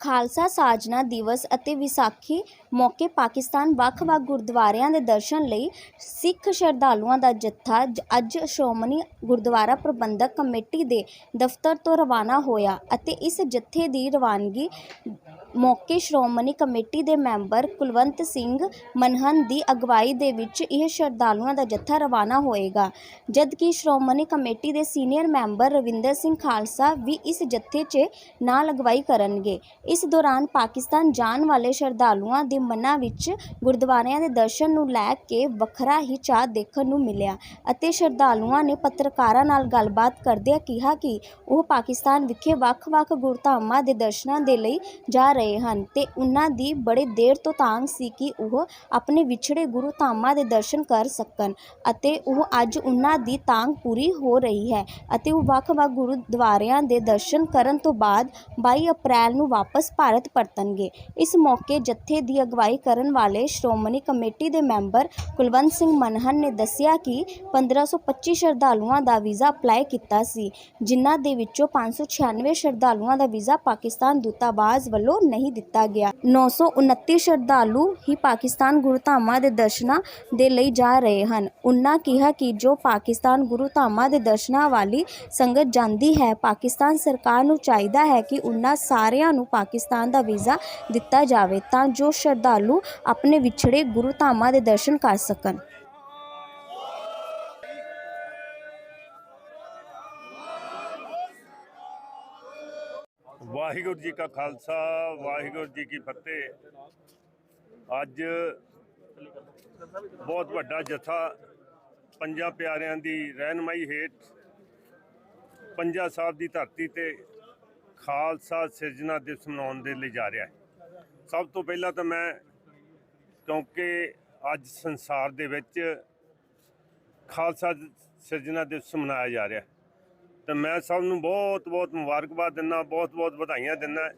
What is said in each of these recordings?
ਖਾਲਸਾ ਸਾਜਨਾ ਦਿਵਸ ਅਤੇ ਵਿਸਾਖੀ ਮੌਕੇ ਪਾਕਿਸਤਾਨ ਵੱਖ-ਵੱਖ ਗੁਰਦੁਆਰਿਆਂ ਦੇ ਦਰਸ਼ਨ ਲਈ ਸਿੱਖ ਸ਼ਰਧਾਲੂਆਂ ਦਾ ਜੱਥਾ ਜ- ਅੱਜ ਸ਼੍ਰੋਮਣੀ ਗੁਰਦੁਆਰਾ ਪ੍ਰਬੰਧਕ ਕਮੇਟੀ ਦੇ ਦਫ਼ਤਰ ਤੋਂ ਰਵਾਨਾ ਹੋਇਆ ਅਤੇ ਇਸ ਜੱਥੇ ਦੀ ਰਵਾਨਗੀ ਮੌਕੇ ਸ਼੍ਰੋਮਣੀ ਕਮੇਟੀ ਦੇ ਮੈਂਬਰ ਕੁਲਵੰਤ ਸਿੰਘ ਮਨਹਨ ਦੀ ਅਗਵਾਈ ਦੇ ਵਿੱਚ ਇਹ ਸ਼ਰਧਾਲੂਆਂ ਦਾ ਜੱਥਾ ਰਵਾਨਾ ਹੋਏਗਾ। ਜਦਕਿ ਸ਼੍ਰੋਮਣੀ ਕਮੇਟੀ ਦੇ ਸੀਨੀਅਰ ਮੈਂਬਰ ਰਵਿੰਦਰ ਸਿੰਘ ਖਾਲਸਾ ਵੀ ਇਸ ਜੱਥੇ 'ਚ ਨਾਲ ਅਗਵਾਈ ਕਰਨਗੇ। ਇਸ ਦੌਰਾਨ ਪਾਕਿਸਤਾਨ ਜਾਣ ਵਾਲੇ ਸ਼ਰਧਾਲੂਆਂ ਦੀ ਮਨਾਂ ਵਿੱਚ ਗੁਰਦੁਆਰਿਆਂ ਦੇ ਦਰਸ਼ਨ ਨੂੰ ਲੈ ਕੇ ਵੱਖਰਾ ਹੀ ਚਾਅ ਦੇਖਣ ਨੂੰ ਮਿਲਿਆ ਅਤੇ ਸ਼ਰਧਾਲੂਆਂ ਨੇ ਪੱਤਰਕਾਰਾਂ ਨਾਲ ਗੱਲਬਾਤ ਕਰਦਿਆਂ ਕਿਹਾ ਕਿ ਉਹ ਪਾਕਿਸਤਾਨ ਵਿਖੇ ਵੱਖ-ਵੱਖ ਗੁਰਧਾਮਾਂ ਦੇ ਦਰਸ਼ਨਾਂ ਦੇ ਲਈ ਜਾ ਰਹੇ ਹਨ ਤੇ ਉਹਨਾਂ ਦੀ ਬੜੇ ਦੇਰ ਤੋਂ ਤਾਂਘ ਸੀ ਕਿ ਉਹ ਆਪਣੇ ਵਿਛੜੇ ਗੁਰੂ ਧਾਮਾਂ ਦੇ ਦਰਸ਼ਨ ਕਰ ਸਕਣ ਅਤੇ ਉਹ ਅੱਜ ਉਹਨਾਂ ਦੀ ਤਾਂਘ ਪੂਰੀ ਹੋ ਰਹੀ ਹੈ ਅਤੇ ਉਹ ਵੱਖ-ਵੱਖ ਗੁਰਦੁਆਰਿਆਂ ਦੇ ਦਰਸ਼ਨ ਕਰਨ ਤੋਂ ਬਾਅਦ 22 ਅਪ੍ਰੈਲ ਨੂੰ ਵਾਪਸ ਭਾਰਤ ਪਰਤਣਗੇ। ਇਸ ਮੌਕੇ ਜਥੇ ਦੀ ਅਗਵਾਈ ਕਰਨ ਵਾਲੇ ਸ਼੍ਰੋਮਣੀ ਕਮੇਟੀ ਦੇ ਮੈਂਬਰ ਕੁਲਵੰਤ ਸਿੰਘ ਮਨਹਨ ਨੇ ਦੱਸਿਆ ਕਿ 1525 ਸ਼ਰਧਾਲੂਆਂ ਦਾ ਵੀਜ਼ਾ ਅਪਲਾਈ ਕੀਤਾ ਸੀ, ਜਿਨ੍ਹਾਂ ਦੇ ਵਿੱਚੋਂ 596 ਸ਼ਰਧਾਲੂਆਂ ਦਾ ਵੀਜ਼ਾ ਪਾਕਿਸਤਾਨ ਦੂਤਾਵਾਸ ਵੱਲੋਂ ਨਹੀਂ ਦਿੱਤਾ ਗਿਆ। 929 ਸ਼ਰਧਾਲੂ ਹੀ ਪਾਕਿਸਤਾਨ ਗੁਰਧਾਮਾਂ ਦੇ ਦਰਸ਼ਨਾਂ ਦੇ ਲਈ ਜਾ ਰਹੇ ਹਨ। ਉਨ੍ਹਾਂ ਕਿਹਾ ਕਿ ਜੋ ਪਾਕਿਸਤਾਨ ਗੁਰਧਾਮਾਂ ਦੇ ਦਰਸ਼ਨਾਂ ਵਾਲੀ ਸੰਗਤ ਜਾਂਦੀ ਹੈ, ਪਾਕਿਸਤਾਨ ਸਰਕਾਰ ਨੂੰ ਚਾਹੀਦਾ ਹੈ ਕਿ ਉਨ੍ਹਾਂ ਸਾਰਿਆਂ ਨੂੰ ਪਾਕਿਸਤਾਨ ਦਾ ਵੀਜ਼ਾ ਦਿੱਤਾ ਜਾਵੇ ਤਾਂ ਜੋ ਸ਼ਰਧਾਲੂ ਆਪਣੇ ਵਿਛੜੇ ਗੁਰੂ ਧਾਮਾਂ ਦੇ ਦਰਸ਼ਨ ਕਰ ਸਕਣ। ਵਾਹਿਗੁਰੂ ਜੀ ਕਾ ਖਾਲਸਾ, ਵਾਹਿਗੁਰੂ ਜੀ ਕੀ ਫਤਿਹ। ਅੱਜ ਬਹੁਤ ਵੱਡਾ ਜਥਾ, ਪੰਜਾਂ ਪਿਆਰਿਆਂ ਦੀ ਰਹਿਨਮਾਈ ਹੇਠ ਪੰਜਾ ਸਾਹਿਬ ਦੀ ਧਰਤੀ ਤੇ ਖਾਲਸਾ ਸਿਰਜਣਾ ਦਿਵਸ ਮਨਾਉਣ ਦੇ ਲਈ ਜਾ ਰਿਹਾ ਹੈ। ਸਭ ਤੋਂ ਪਹਿਲਾਂ ਤਾਂ ਮੈਂ, ਕਿਉਂਕਿ ਅੱਜ ਸੰਸਾਰ ਦੇ ਵਿੱਚ ਖਾਲਸਾ ਸਿਰਜਣਾ ਦਿਵਸ ਮਨਾਇਆ ਜਾ ਰਿਹਾ। ਹੈ ਤੇ ਮੈਂ ਸਭ ਨੂੰ ਬਹੁਤ ਬਹੁਤ ਮੁਬਾਰਕਬਾਦ ਦਿੰਦਾ, ਬਹੁਤ ਬਹੁਤ ਵਧਾਈਆਂ ਦਿੰਦਾ,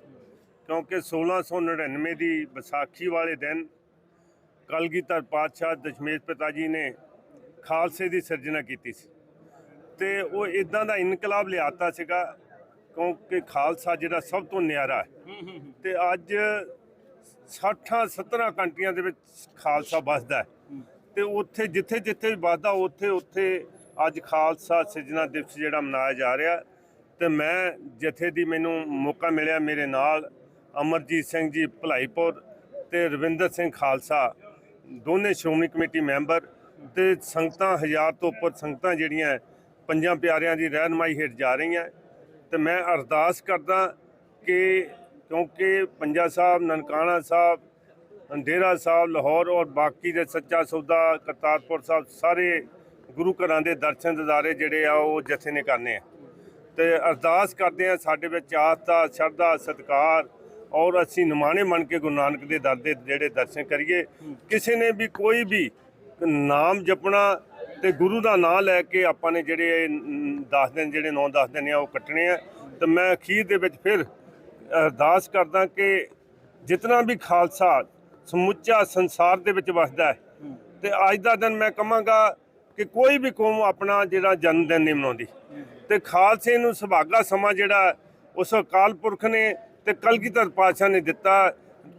ਕਿਉਂਕਿ 1699 ਦੀ ਵਿਸਾਖੀ ਵਾਲੇ ਦਿਨ ਕਲਗੀਧਰ ਪਾਤਸ਼ਾਹ ਦਸ਼ਮੇਸ਼ ਪਿਤਾ ਜੀ ਨੇ ਖਾਲਸੇ ਦੀ ਸਿਰਜਣਾ ਕੀਤੀ ਸੀ। ਤੇ ਉਹ ਇਦਾਂ ਦਾ ਇਨਕਲਾਬ ਲਿਆਤਾ ਸੀਗਾ, ਕਿਉਂਕਿ ਖਾਲਸਾ ਜਿਹੜਾ ਸਭ ਤੋਂ ਨਿਆਰਾ ਹੈ। ਤੇ ਅੱਜ 60 17 ਕੰਟਰੀਆਂ ਦੇ ਵਿੱਚ ਖਾਲਸਾ ਵੱਸਦਾ ਹੈ। ਤੇ ਉੱਥੇ ਜਿੱਥੇ ਜਿੱਥੇ ਵੀ ਵੱਸਦਾ, ਉੱਥੇ ਉੱਥੇ ਅੱਜ ਖਾਲਸਾ ਸਿਰਜਣਾ ਦਿਵਸ ਜਿਹੜਾ ਮਨਾਇਆ ਜਾ ਰਿਹਾ। ਤੇ ਮੈਂ ਜਥੇ ਦੀ ਮੈਨੂੰ ਮੌਕਾ ਮਿਲਿਆ, ਮੇਰੇ ਨਾਲ ਅਮਰਜੀਤ ਸਿੰਘ ਜੀ ਭਲਾਈਪੁਰ ਤੇ ਰਵਿੰਦਰ ਸਿੰਘ ਖਾਲਸਾ, ਦੋਨੇ ਸ਼੍ਰੋਮਣੀ ਕਮੇਟੀ ਮੈਂਬਰ ਤੇ ਸੰਗਤਾਂ, ਹਜ਼ਾਰ ਤੋਂ ਉੱਪਰ ਸੰਗਤਾਂ ਜਿਹੜੀਆਂ ਪੰਜਾਂ ਪਿਆਰਿਆਂ ਦੀ ਰਹਿਨਮਾਈ ਹੇਠ ਜਾ ਰਹੀਆਂ। ਤੇ ਮੈਂ ਅਰਦਾਸ ਕਰਦਾ ਕਿ ਕਿਉਂਕਿ ਪੰਜਾ ਸਾਹਿਬ, ਨਨਕਾਣਾ ਸਾਹਿਬ ਡੇਰਾ ਸਾਹਿਬ, ਲਾਹੌਰ ਔਰ ਬਾਕੀ ਦੇ ਸੱਚਾ ਸੌਦਾ ਕਰਤਾਰਪੁਰ ਸਾਹਿਬ ਸਾਰੇ ਗੁਰੂ ਘਰਾਂ ਦੇ ਦਰਸ਼ਨ ਦਿਦਾਰੇ ਜਿਹੜੇ ਆ ਉਹ ਜਥੇ ਨੇ ਕਰਨੇ ਆ। ਤੇ ਅਰਦਾਸ ਕਰਦੇ ਆ ਸਾਡੇ ਵਿੱਚ ਆਸਥਾ, ਸ਼ਰਧਾ, ਸਤਿਕਾਰ ਔਰ ਅਸੀਂ ਨਿਮਾਣੇ ਮੰਨ ਕੇ ਗੁਰੂ ਨਾਨਕ ਦੇ ਦਰ ਦੇ ਜਿਹੜੇ ਦਰਸ਼ਨ ਕਰੀਏ। ਕਿਸੇ ਨੇ ਵੀ ਕੋਈ ਵੀ ਨਾਮ ਜਪਣਾ ਤੇ ਗੁਰੂ ਦਾ ਨਾਮ ਲੈ ਕੇ ਆਪਾਂ ਨੇ ਜਿਹੜੇ 10 ਦਿਨ, ਜਿਹੜੇ 9-10 ਦਿਨ ਆ ਉਹ ਕੱਟਣੇ ਆ। ਤੇ ਮੈਂ ਅਖੀਰ ਦੇ ਵਿੱਚ ਫਿਰ ਅਰਦਾਸ ਕਰਦਾ ਕਿ ਜਿਤਨਾ ਵੀ ਖਾਲਸਾ ਸਮੁੱਚਾ ਸੰਸਾਰ ਦੇ ਵਿੱਚ ਵਸਦਾ ਹੈ ਤੇ ਅੱਜ ਦਾ ਦਿਨ ਮੈਂ ਕਹਾਂਗਾ ਕਿ ਕੋਈ ਵੀ ਕੌਮ ਆਪਣਾ ਜਿਹੜਾ ਜਨਮ ਦਿਨ ਨਹੀਂ ਮਨਾਉਂਦੀ। ਤੇ ਖਾਲਸੇ ਨੂੰ ਸੁਭਾਗਾ ਸਮਾਂ ਜਿਹੜਾ ਉਸ ਅਕਾਲ ਪੁਰਖ ਨੇ ਤੇ ਕਲਗੀਧਰ ਪਾਤਸ਼ਾਹ ਨੇ ਦਿੱਤਾ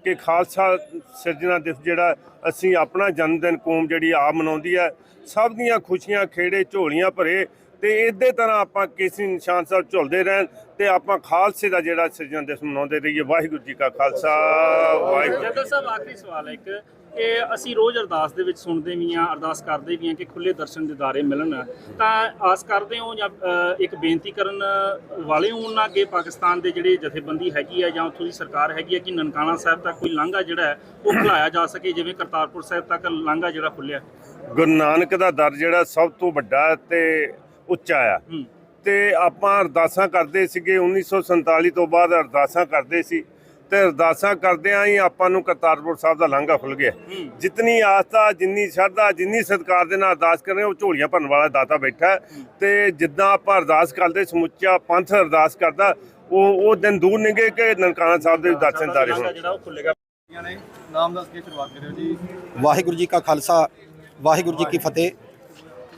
ਕਿ ਖਾਲਸਾ ਸਿਰਜਣਾ ਦਿਵਸ ਜਿਹੜਾ ਅਸੀਂ ਆਪਣਾ ਜਨਮ ਦਿਨ ਕੌਮ ਜਿਹੜੀ ਆਪ ਮਨਾਉਂਦੀ ਹੈ ਸਭ ਦੀਆਂ ਖੁਸ਼ੀਆਂ ਖੇੜੇ ਝੋਲੀਆਂ ਭਰੇ ਤੇ ਇਸੇ ਤਰ੍ਹਾਂ ਆਪਾਂ ਕੇਸਰੀ ਨਿਸ਼ਾਨ ਸਾਹਿਬ ਝੁਲਦੇ ਰਹਿਣ ਤੇ ਆਪਾਂ ਖਾਲਸੇ ਦਾ ਜਿਹੜਾ ਸਿਰਜਣਾ ਦਿਵਸ ਮਨਾਉਂਦੇ ਰਹੀਏ। ਵਾਹਿਗੁਰੂ ਜੀ ਕਾ ਖਾਲਸਾ ਵਾਹਿਗੁਰੂ ਜੱਟਾ ਸਾਹਿਬ ਆਖਰੀ ਸਵਾਲ ਹੈ ਇੱਕ ਕਿ ਅਸੀਂ ਰੋਜ਼ ਅਰਦਾਸ ਦੇ ਵਿੱਚ ਸੁਣਦੇ ਵੀ ਹਾਂ ਅਰਦਾਸ ਕਰਦੇ ਵੀ ਹਾਂ ਕਿ ਖੁੱਲੇ ਦਰਸ਼ਨ ਦਿਦਾਰੇ ਮਿਲਣ। ਤਾਂ ਆਸ ਕਰਦੇ ਹੋ ਜਾਂ ਇੱਕ ਬੇਨਤੀ ਕਰਨ ਵਾਲੇ ਹੋ ਉਹਨਾਂ ਅੱਗੇ ਪਾਕਿਸਤਾਨ ਦੇ ਜਿਹੜੇ ਜਥੇਬੰਦੀ ਹੈਗੀ ਹੈ ਜਾਂ ਉੱਥੋਂ ਦੀ ਸਰਕਾਰ ਹੈਗੀ ਹੈ ਕਿ ਨਨਕਾਣਾ ਸਾਹਿਬ ਤੱਕ ਕੋਈ ਲਾਂਘਾ ਜਿਹੜਾ ਉਹ ਖੁਲਾਇਆ ਜਾ ਸਕੇ ਜਿਵੇਂ ਕਰਤਾਰਪੁਰ ਸਾਹਿਬ ਤੱਕ ਲਾਂਘਾ ਜਿਹੜਾ ਖੁੱਲਿਆ ਗੁਰੂ ਨਾਨਕ ਦਾ ਦਰ ਜਿਹੜਾ ਸਭ ਤੋਂ ਵੱਡਾ ਤੇ ਉੱਚਾ ਆ। ਤੇ ਆਪਾਂ ਅਰਦਾਸਾਂ ਕਰਦੇ ਸੀਗੇ 1947 ਤੋਂ ਬਾਅਦ ਅਰਦਾਸਾਂ ਕਰਦੇ ਸੀ। ਤੇ ਅਰਦਾਸਾਂ ਕਰਦਿਆਂ ਹੀ ਆਪਾਂ ਨੂੰ ਕਰਤਾਰਪੁਰ ਸਾਹਿਬ ਦਾ ਲਾਂਘਾ ਖੁੱਲ ਗਿਆ। ਜਿਤਨੀ ਆਸਥਾ ਜਿੰਨੀ ਸ਼ਰਧਾ ਜਿੰਨੀ ਸਤਿਕਾਰ ਦੇ ਨਾਲ ਅਰਦਾਸ ਕਰਨੇ ਉਹ ਝੋਲੀਆਂ ਭਰਨ ਵਾਲਾ ਦਾਤਾ ਬੈਠਾ। ਤੇ ਜਿੱਦਾਂ ਆਪਾਂ ਅਰਦਾਸ ਕਰਦੇ ਸਮੁੱਚਾ ਪੰਥ ਅਰਦਾਸ ਕਰਦਾ ਉਹ ਉਹ ਦਿਨ ਦੂਰ ਨਿਗੇ ਕਿ ਨਨਕਾਣਾ ਸਾਹਿਬ ਦੇ ਦਰਸ਼ਨ ਦਾਰੇ ਲਾਂਘਾ ਹੋਣ। ਜਿਹੜਾ ਉਹ ਖੁੱਲੇਗਾ ਨਾਮ ਦੱਸ ਕੇ ਸ਼ੁਰੂਆਤ ਕਰਿਓ ਜੀ। ਵਾਹਿਗੁਰੂ ਜੀ ਕਾ ਖਾਲਸਾ ਵਾਹਿਗੁਰੂ ਜੀ ਕੀ ਫਤਿਹ।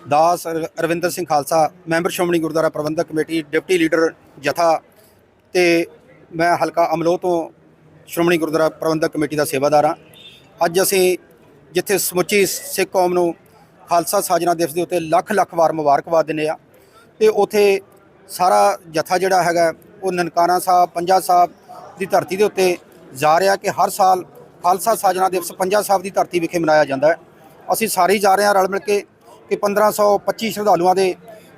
ਦਾਸ Ravinder Singh Khalsa, member Shiromani Gurdwara Prabandhak committee, deputy leader ਜਥਾ ਤੇ ਮੈਂ ਹਲਕਾ ਅਮਲੋ ਤੋਂ ਸ਼੍ਰੋਮਣੀ ਗੁਰਦੁਆਰਾ ਪ੍ਰਬੰਧਕ ਕਮੇਟੀ ਦਾ ਸੇਵਾਦਾਰ ਹਾਂ। ਅੱਜ ਅਸੀਂ ਜਿੱਥੇ ਸਮੁੱਚੀ ਸਿੱਖ ਕੌਮ ਨੂੰ ਖਾਲਸਾ ਸਾਜਨਾ ਦਿਵਸ ਦੇ ਉੱਤੇ ਲੱਖ ਲੱਖ ਵਾਰ ਮੁਬਾਰਕਬਾਦ ਦਿੰਦੇ ਆ ਤੇ ਉਥੇ ਸਾਰਾ ਜਥਾ ਜਿਹੜਾ ਹੈਗਾ, ਉਹ ਨਨਕਾਣਾ ਸਾਹਿਬ, ਪੰਜਾ ਸਾਹਿਬ ਦੀ ਧਰਤੀ ਦੇ ਉੱਤੇ ਜਾ ਰਿਹਾ ਕਿ ਹਰ ਸਾਲ ਖਾਲਸਾ ਸਾਜਨਾ ਦਿਵਸ ਪੰਜਾ ਸਾਹਿਬ ਦੀ ਧਰਤੀ ਵਿਖੇ ਮਨਾਇਆ ਜਾਂਦਾ ਹੈ। ਅਸੀਂ ਸਾਰੇ ਹੀ ਜਾ ਰਹੇ ਹਾਂ ਰਲ ਮਿਲ ਕੇ ਕਿ 1525 ਸ਼ਰਧਾਲੂਆਂ ਦੇ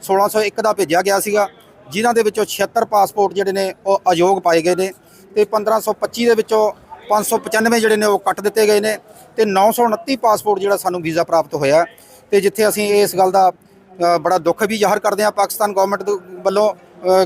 1601 ਦਾ ਭੇਜਿਆ ਗਿਆ ਸੀਗਾ, ਜਿਨ੍ਹਾਂ ਦੇ ਵਿੱਚੋਂ 76 ਪਾਸਪੋਰਟ ਜਿਹੜੇ ਨੇ ਉਹ ਅਯੋਗ ਪਾਏ ਗਏ ਨੇ ਤੇ 1525 ਦੇ ਵਿੱਚੋਂ 595 ਜਿਹੜੇ ਨੇ ਉਹ ਕੱਟ ਦਿੱਤੇ ਗਏ ਨੇ ਤੇ 929 ਪਾਸਪੋਰਟ ਜਿਹੜਾ ਸਾਨੂੰ ਵੀਜ਼ਾ ਪ੍ਰਾਪਤ ਹੋਇਆ ਤੇ ਜਿੱਥੇ ਅਸੀਂ ਇਸ ਗੱਲ ਦਾ ਬੜਾ ਦੁੱਖ ਵੀ ਜ਼ਾਹਰ ਕਰਦੇ ਹਾਂ ਪਾਕਿਸਤਾਨ ਗਵਰਨਮੈਂਟ ਵੱਲੋਂ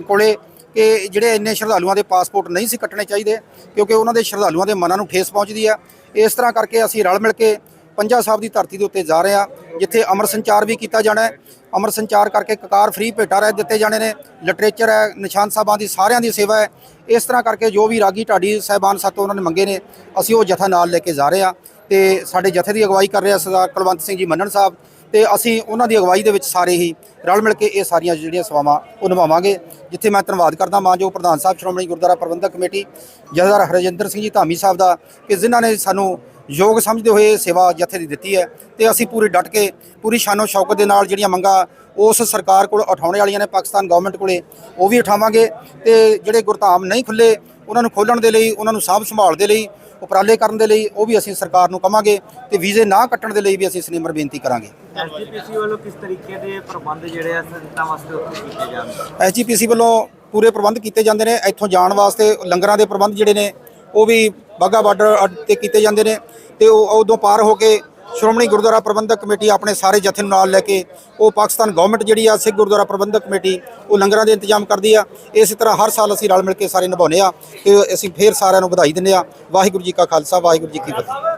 ਕੋਲੇ ਕਿ ਜਿਹੜੇ ਇੰਨੇ ਸ਼ਰਧਾਲੂਆਂ ਦੇ ਪਾਸਪੋਰਟ ਨਹੀਂ ਸੀ ਕੱਟਣੇ ਚਾਹੀਦੇ ਕਿਉਂਕਿ ਉਹਨਾਂ ਦੇ ਸ਼ਰਧਾਲੂਆਂ ਦੇ ਮਨਾਂ ਨੂੰ ਠੇਸ ਪਹੁੰਚਦੀ ਆ ਇਸ ਤਰ੍ਹਾਂ ਕਰਕੇ ਅਸੀਂ ਰਲ ਮਿਲ ਕੇ ਪੰਜਾ ਸਾਹਿਬ ਦੀ ਧਰਤੀ ਦੇ ਉੱਤੇ ਜਾ ਰਹੇ ਹਾਂ, ਜਿੱਥੇ ਅਮਰ ਸੰਚਾਰ ਵੀ ਕੀਤਾ ਜਾਣਾ ਹੈ। ਅਮਰ ਸੰਚਾਰ ਕਰਕੇ ਕਕਾਰ ਫ੍ਰੀ ਭੇਟਾ ਰਹਿ ਦਿੱਤੇ ਜਾਣੇ ਨੇ। ਲਿਟਰੇਚਰ ਹੈ, ਨਿਸ਼ਾਨ ਸਾਹਿਬਾਂ ਦੀ ਸਾਰਿਆਂ ਦੀ ਸੇਵਾ ਹੈ। ਇਸ ਤਰ੍ਹਾਂ ਕਰਕੇ ਜੋ ਵੀ ਰਾਗੀ ਢਾਡੀ ਸਾਹਿਬਾਨ ਸਾਤੋਂ ਉਹਨਾਂ ਨੇ ਮੰਗੇ ਨੇ, ਅਸੀਂ ਉਹ ਜਥਾ ਨਾਲ ਲੈ ਕੇ ਜਾ ਰਹੇ ਹਾਂ। ਤੇ ਸਾਡੇ ਜਥੇ ਦੀ ਅਗਵਾਈ ਕਰ ਰਿਹਾ ਸਰਦਾਰ ਕੁਲਵੰਤ ਸਿੰਘ ਜੀ ਮੰਨਣ ਸਾਹਿਬ ਤੇ ਅਸੀਂ ਉਹਨਾਂ ਦੀ ਅਗਵਾਈ ਦੇ ਵਿੱਚ ਸਾਰੇ ਹੀ ਰਲ ਮਿਲ ਕੇ ਇਹ ਸਾਰੀਆਂ ਜਿਹੜੀਆਂ ਸੇਵਾਵਾਂ ਉਹ ਨਿਭਾਵਾਂਗੇ, ਜਿੱਥੇ ਮੈਂ ਧੰਨਵਾਦ ਕਰਦਾ ਮਾਂ ਜੋ ਪ੍ਰਧਾਨ ਸਾਹਿਬ, ਸ਼੍ਰੋਮਣੀ ਗੁਰਦੁਆਰਾ ਪ੍ਰਬੰਧਕ ਕਮੇਟੀ ਜਥੇਦਾਰ ਹਰਜਿੰਦਰ ਸਿੰਘ ਜੀ ਧਾਮੀ ਸਾਹਿਬ ਦਾ, ਕਿ ਜਿਨ੍ਹਾਂ ਨੇ ਸਾਨੂੰ ਯੋਗ ਸਮਝਦੇ ਹੋਏ ਇਹ ਸੇਵਾ ਜਥੇ ਦੀ ਦਿੱਤੀ ਹੈ ਤੇ ਅਸੀਂ ਪੂਰੀ ਡਟ ਕੇ, ਪੂਰੀ ਸ਼ਾਨੋ ਸ਼ੌਕਤ ਦੇ ਨਾਲ ਜਿਹੜੀਆਂ ਮੰਗਾਂ ਉਸ ਸਰਕਾਰ ਕੋਲ ਉਠਾਉਣੇ ਵਾਲੀਆਂ ਨੇ, ਪਾਕਿਸਤਾਨ ਗਵਰਨਮੈਂਟ ਕੋਲੇ, ਉਹ ਵੀ ਉਠਾਵਾਂਗੇ ਤੇ ਜਿਹੜੇ ਗੁਰਧਾਮ ਨਹੀਂ ਖੁੱਲੇ, ਉਹਨਾਂ ਨੂੰ ਖੋਲਣ ਦੇ ਲਈ, ਉਹਨਾਂ ਨੂੰ ਸਾਂਭ ਸੰਭਾਲ ਦੇ ਲਈ ਉਪਰਾਲੇ ਕਰਨ ਦੇ ਲਈ ਉਹ ਵੀ ਅਸੀਂ ਸਰਕਾਰ ਨੂੰ ਕਵਾਂਗੇ ਤੇ ਵੀਜ਼ੇ ਨਾ ਕੱਟਣ ਦੇ ਲਈ ਵੀ ਅਸੀਂ ਸਨੇਮਰ ਬੇਨਤੀ ਕਰਾਂਗੇ। ਐਸਜੀਪੀਸੀ ਵੱਲੋਂ ਕਿਸ ਤਰੀਕੇ ਦੇ ਪ੍ਰਬੰਧ ਜਿਹੜੇ ਆ ਸੰਗਤਾਂ ਵਾਸਤੇ ਉੱਥੇ ਕੀਤੇ ਜਾਣ ਐਸਜੀਪੀਸੀ ਵੱਲੋਂ ਪੂਰੇ ਪ੍ਰਬੰਧ ਕੀਤੇ ਜਾਂਦੇ ਨੇ ਇੱਥੋਂ ਜਾਣ ਵਾਸਤੇ ਲੰਗਰਾਂ ਦੇ ਪ੍ਰਬੰਧ ਜਿਹੜੇ ਨੇ ਉਹ ਵੀ ਬਾਗਾ ਬਾਰਡਰ ਤੇ ਕੀਤੇ ਜਾਂਦੇ ਨੇ ਤੇ ਉਹ ਉਦੋਂ ਪਾਰ ਹੋ ਕੇ ਸ਼੍ਰੋਮਣੀ ਗੁਰਦੁਆਰਾ ਪ੍ਰਬੰਧਕ ਕਮੇਟੀ ਆਪਣੇ ਸਾਰੇ ਜਥੇ ਨੂੰ ਨਾਲ ਲੈ ਕੇ ਉਹ ਪਾਕਿਸਤਾਨ ਗਵਰਨਮੈਂਟ ਜਿਹੜੀ ਆ, ਸਿੱਖ ਗੁਰਦੁਆਰਾ ਪ੍ਰਬੰਧਕ ਕਮੇਟੀ, ਉਹ ਲੰਗਰਾਂ ਦੇ ਇੰਤਜ਼ਾਮ ਕਰਦੀ ਆ। ਇਸੇ ਤਰ੍ਹਾਂ ਹਰ ਸਾਲ ਅਸੀਂ ਰਲ ਮਿਲ ਕੇ ਸਾਰੇ ਨਿਭਾਉਂਦੇ ਆ ਤੇ ਅਸੀਂ ਫੇਰ ਸਾਰਿਆਂ ਨੂੰ ਵਧਾਈ ਦਿੰਦੇ ਆ। ਵਾਹਿਗੁਰੂ ਜੀ ਕਾ ਖਾਲਸਾ, ਵਾਹਿਗੁਰੂ ਜੀ ਕੀ ਫਤਿਹ।